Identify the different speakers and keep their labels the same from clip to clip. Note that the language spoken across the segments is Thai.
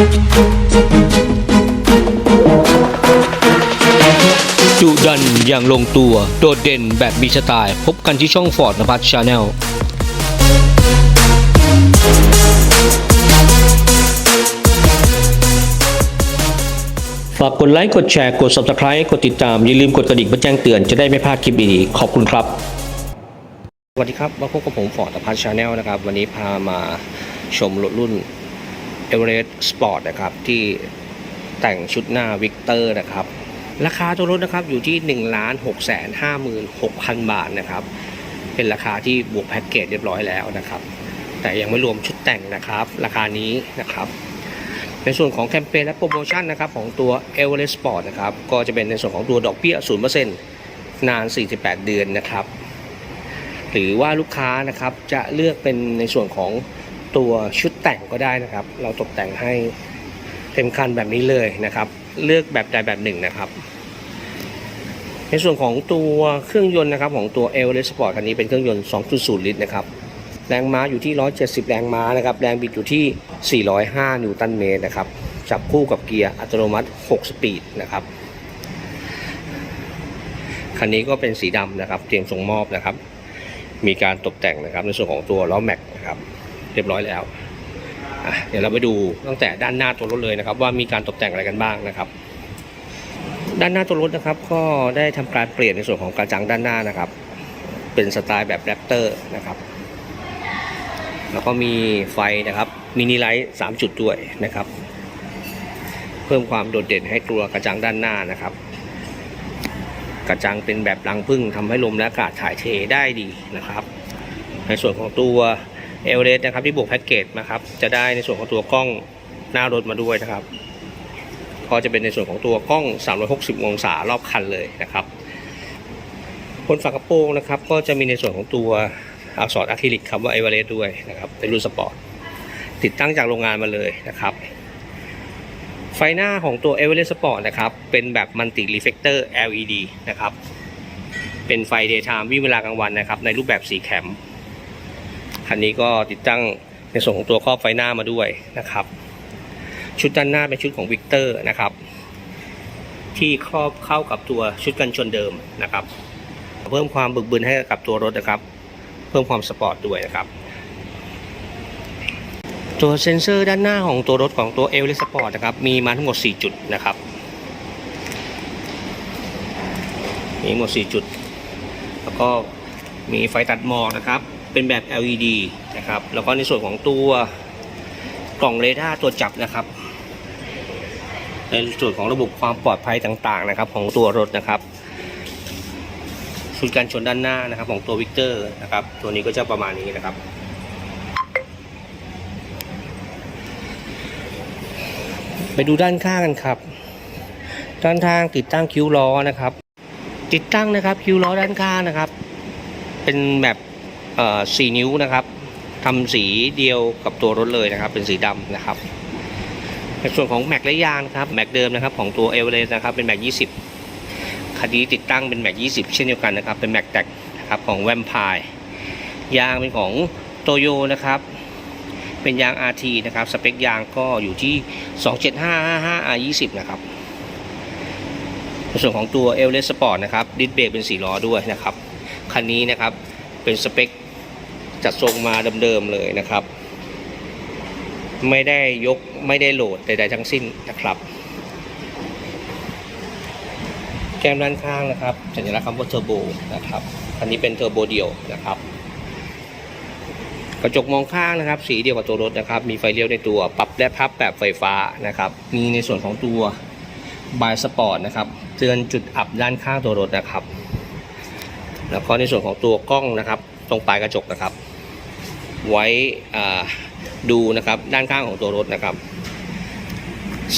Speaker 1: จุดันอย่างลงตัว โดดเด่นแบบมีสไตล์ พบกันที่ช่องฟอร์ดนภัสชาแนลฝากกดไลค์กดแชร์กด Subscribe กดติดตาม อย่าลืมกดกระดิ่งเพื่อแจ้งเตือนจะได้ไม่พลาดคลิปดีๆขอบคุณครับ สวัสดีครับมาพบกับผมฟอร์ดพัชชาแนลนะครับ วันนี้พามาชมรถรุ่น e v e r e s t Sport นะครับ ที่แต่งชุดหน้าวิกเตอร์นะครับ ราคาตัวรถนะครับอยู่ที่1นึ่งล้านหกแสนห้าหมื่นหกพันบาทนะครับ เป็นราคาที่บวกแพ็กเกจเรียบร้อยแล้วนะครับ แต่ยังไม่รวมชุดแต่งนะครับ ราคานี้นะครับในส่วนของแคมเปญและโปรโมชั่นนะครับของตัว e v e r e s t Sport นะครับก็จะเป็นในส่วนของตัวดอกเบี้ย 0%นาน 48 เดือนนะครับ หรือว่าลูกค้านะครับจะเลือกเป็นในส่วนของ ตัวชุดแต่งก็ได้นะครับ เราตกแต่งให้เต็มคันแบบนี้เลยนะครับ เลือกแบบใดแบบหนึ่งนะครับ ในส่วนของตัวเครื่องยนต์นะครับของตัว e v e r e s t Sport คันนี้เป็นเครื่องยนต์ 2.0 ลิตรนะครับแรงม้าอยู่ที่ 170 แรงม้านะครับ แรงบิดอยู่ที่ 405 นิวตันเมตรนะครับ จับคู่กับเกียร์อัตโนมัติ 6 สปีดนะครับ คันนี้ก็เป็นสีดำนะครับ เตรียมส่งมอบนะครับ มีการตกแต่งนะครับในส่วนของตัวล้อแม็กนะครับ เรียบร้อยแล้วเดี๋ยวเราไปดูตั้งแต่ด้านหน้าตัวรถเลยนะครับ ว่ามีการตกแต่งอะไรกันบ้างนะครับ ด้านหน้าตัวรถนะครับ ก็ได้ทำการเปลี่ยนในส่วนของกระจังด้านหน้านะครับ เป็นสไตล์แบบแรปเตอร์นะครับ แล้วก็มีไฟนะครับมินิไลท์3จุดด้วยนะครับ เพิ่มความโดดเด่นให้ตัวกระจังด้านหน้านะครับ กระจังเป็นแบบรังพึ่งทำให้ลมและอากาศถ่ายเทได้ดีนะครับ ในส่วนของตัว เอลเลสนะครับที่บวกแพ็กเกจนะครับจะได้ในส่วนของตัวกล้องหน้ารถมาด้วยนะครับก็จะเป็นในส่วนของตัวกล้อง 360 องศารอบคันเลยนะครับบนฝากระโปรงนะครับก็จะมีในส่วนของตัวอักษรอะคริลิกคำว่าเอเวอเรสต์ด้วยนะครับเป็นรุ่นสปอร์ตติดตั้งจากโรงงานมาเลยนะครับ ไฟหน้าของตัว e v e r e s t Sport นะครับ เป็นแบบ Multi Reflector LED นะครับ เป็นไฟ daytime วิ่งเวลากลางวันนะครับ ในรูปแบบสีแคม คันนี้ก็ติดตั้งในส่วนของตัวครอบไฟหน้ามาด้วยนะครับ ชุดด้านหน้าเป็นชุดของ Victor นะครับ ที่ครอบเข้ากับตัวชุดกันชนเดิมนะครับ เพิ่มความบึกบึนให้กับตัวรถนะครับ เพิ่มความสปอร์ตด้วยนะครับ ตัวเซ็นเซอร์ด้านหน้าของตัวรถของตัว e v e r e s t Sport นะครับมีมาทั้งหมด 4 จุดนะครับมีหมด 4 จุด แล้วก็มีไฟตัดหมอกนะครับ เป็นแบบ LED นะครับแล้วก็ในส่วนของตัวกล่องเรดาร์ตัวจับนะครับ ในส่วนของระบบความปลอดภัยต่างๆนะครับ ของตัวรถนะครับชุดกันชนด้านหน้านะครับ ของตัววิกเตอร์นะครับ ตัวนี้ก็จะประมาณนี้นะครับไปดูด้านข้างกันครับ ด้านข้างติดตั้งคิ้วล้อนะครับ ติดตั้งนะครับคิ้วล้อด้านข้างนะครับ เป็นแบบ สี่นิ้วนะครับทำสีเดียวกับตัวรถเลยนะครับ เป็นสีดำนะครับในส่วนของแม็กและยางนะครับแม็กเดิมนะครับของตัวเอเวอเรสต์นะครับเป็นแม็ก20คันนี้ติดตั้งเป็นแม็ก20เช่นเดียวกันนะครับ เป็นแม็กแตกนะครับของแวมพายยางเป็นของโตโยนะครับ เป็นยาง RT นะครับ สเปคยางก็อยู่ที่ 27555 R20 นะครับในส่วนของตัว e v e r e s t Sport นะครับดิสเบรกเป็น4ล้อด้วยนะครับ คันนี้นะครับเป็นสเปค จัดทรงมาเดิมๆเลยนะครับ ไม่ได้ยกไม่ได้โหลดใดๆทั้งสิ้นนะครับ แก้มด้านข้างนะครับ สัญลักษณ์คำว่าเทอร์โบนะครับคันนี้เป็นเทอร์โบเดียวนะครับ กระจกมองข้างนะครับ สีเดียวกับตัวรถนะครับ มีไฟเลี้ยวในตัวปรับและพับแบบไฟฟ้านะครับ มีในส่วนของตัวบายสปอร์ตนะครับเตือนจุดอับด้านข้างตัวรถนะครับ แล้วก็ในส่วนของตัวกล้องนะครับ ตรงปลายกระจกนะครับ ไว้ดูนะครับด้านข้างของตัวรถนะครับ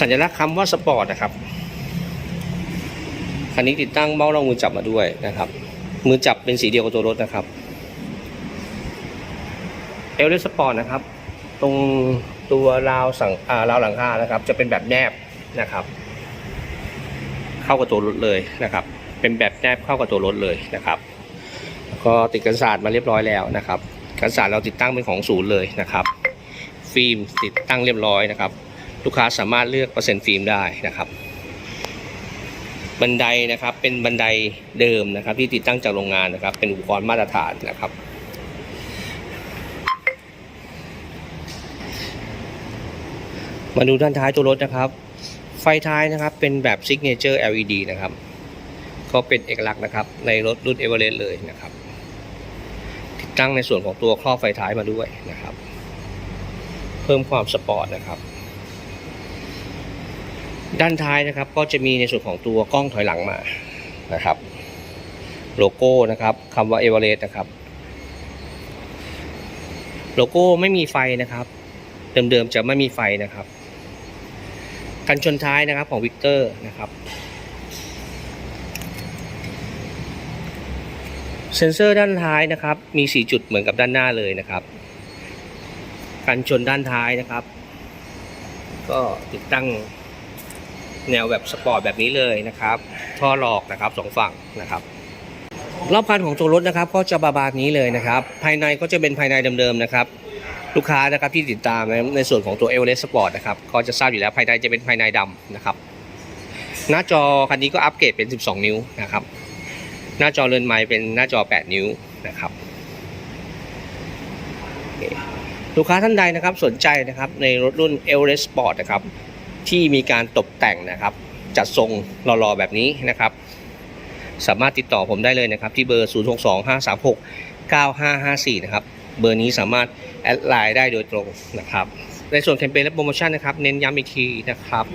Speaker 1: สัญลักษณ์คำว่าสปอร์ตนะครับคันนี้ติดตั้งเบ้ารองมือจับมาด้วยนะครับ มือจับเป็นสีเดียวกับตัวรถนะครับเอลเลสปอร์ตนะครับ ตรงตัวราวสังอ่าราวหลังคานะครับ จะเป็นแบบแนบนะครับ เข้ากับตัวรถเลยนะครับ เป็นแบบแนบเข้ากับตัวรถเลยนะครับ ก็ติดกันศาสตร์มาเรียบร้อยแล้วนะครับ กันศาสตร์เราติดตั้งเป็นของศูนย์เลยนะครับ ฟิล์มติดตั้งเรียบร้อยนะครับ ลูกค้าสามารถเลือกเปอร์เซ็นต์ฟิล์มได้นะครับ บันไดนะครับเป็นบันไดเดิมนะครับ ที่ติดตั้งจากโรงงานนะครับ เป็นอุปกรณ์มาตรฐานนะครับมาดูด้านท้ายตัวรถนะครับ ไฟท้ายนะครับเป็นแบบ Signature LED นะครับ ก็เป็นเอกลักษณ์นะครับในรถรุ่นเอเวอเรสต์เลยนะครับ ตั้งในส่วนของตัวครอบไฟท้ายมาด้วยนะครับ เพิ่มความสปอร์ตนะครับ ด้านท้ายนะครับก็จะมีในส่วนของตัวกล้องถอยหลังมานะครับ โลโก้นะครับคำว่าเอเวอเรสต์นะครับ โลโก้ไม่มีไฟนะครับ เดิมๆจะไม่มีไฟนะครับ กันชนท้ายนะครับของวิกเตอร์นะครับ ซ็นเซอร์ด้านท้ายนะครับ มี 4 จุดเหมือนกับด้านหน้าเลยนะครับกันชนด้านท้ายนะครับ ก็ติดตั้งแนวแบบสปอร์ตแบบนี้เลยนะครับ ท่อหลอกนะครับสองฝั่งนะครับรอบคันของตัวรถนะครับ ก็จะบาบานี้เลยนะครับ ภายในก็จะเป็นภายในเดิมๆนะครับ ลูกค้านะครับที่ติดตามในในส่วนของตัว e v e r e s t Sport นะครับก็จะทราบอยู่แล้วภายในจะเป็นภายในดำนะครับ หน้าจอคันนี้ก็อัปเกรดเป็น 12 นิ้วนะครับ หน้าจอเรือนไม้เป็นหน้าจอ 8 นิ้วนะครับลูกค้าท่านใดนะครับสนใจนะครับในรถรุ่น e v e r e s t Sport นะครับที่มีการตกแต่งนะครับ จัดทรงหล่อๆแบบนี้นะครับ สามารถติดต่อผมได้เลยนะครับ ที่เบอร์ 0625369554 นะครับ เบอร์นี้สามารถแอดไลน์ได้โดยตรงนะครับ ในส่วนแคมเปญและโปรโมชั่นนะครับ เน้นย้ำอีกทีนะครับ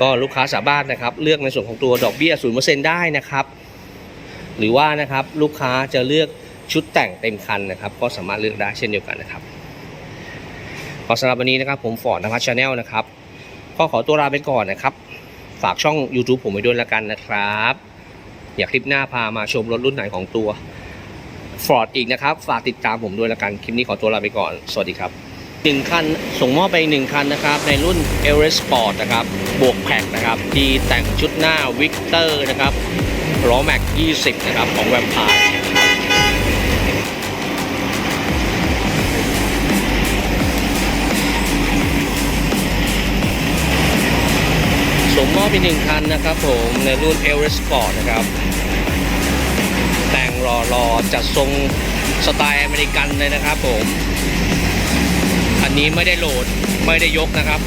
Speaker 1: ก็ลูกค้าสามารถนะครับ เลือกในส่วนของตัวดอกเบี้ย 0%ได้นะครับ หรือว่านะครับลูกค้าจะเลือกชุดแต่งเต็มคันนะครับ ก็สามารถเลือกได้เช่นเดียวกันนะครับขอสำหรับวันนี้นะครับผมฟอร์ดนภัสชาแนลนะครับก็ขอตัวลาไปก่อนนะครับ ฝากช่อง YouTube ผมไว้ด้วยละกันนะครับ อยากคลิปหน้าพามาชมรถรุ่นไหนของตัว Ford อีกนะครับ ฝากติดตามผมด้วยละกัน คลิปนี้ขอตัวลาไปก่อน สวัสดีครับหนึ่งคัน ส่งมอบไปหนึ่งคันนะครับ ในรุ่น e v e r e s t Sport นะครับ บวกแพ็กนะครับ ที่แต่งชุดหน้า Victor นะครับ ล้อแม็ก 20 นะครับ ของแวมพายส่งมอบไปหนึ่งคันนะครับผมในรุ่น e v e r e s t Sport นะครับ แต่งรอรอจัดทรงสไตล์อเมริกันเลยนะครับผม อันนี้ไม่ได้โหลดไม่ได้ยกนะครับ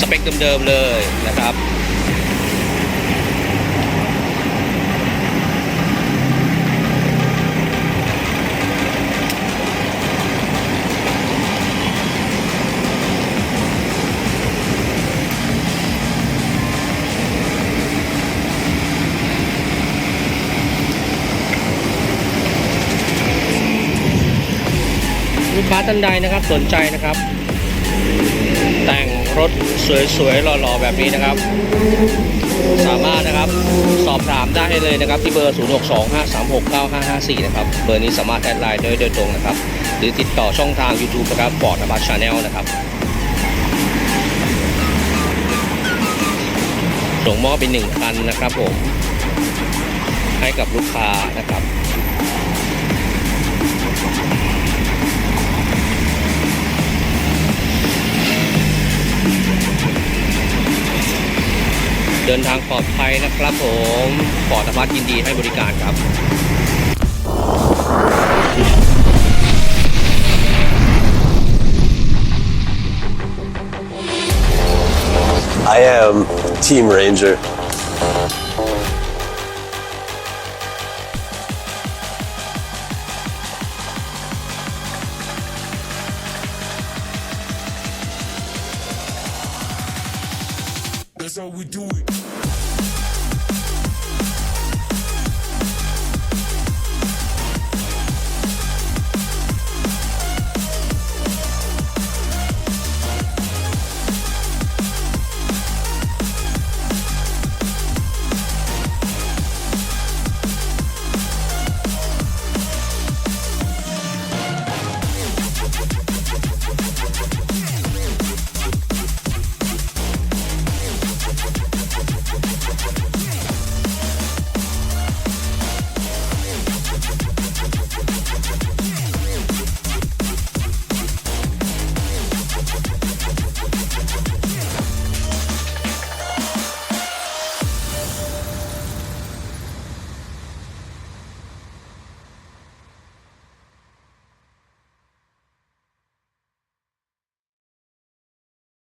Speaker 1: สเปคเดิมๆเลยนะครับาท่านใดนะครับสนใจนะครับ แต่งรถสวยๆหล่อๆแบบนี้นะครับ สามารถนะครับสอบถามได้เลยนะครับ ที่เบอร์ 0625369554 นะครับเบอร์นี้สามารถแอดไลน์ได้โดยตรงนะครับ หรือติดต่อช่องทาง YouTube นะครับฟอร์ดนบัชชาแนลนะครับส่งมอบเป็นหนึ่งคันนะครับผมให้กับลูกค้านะครับ นทางปลอดภัยนะครับผมปอดพัฒยินดีให้บริการครับ
Speaker 2: I am Team Ranger.
Speaker 3: That's how we do it.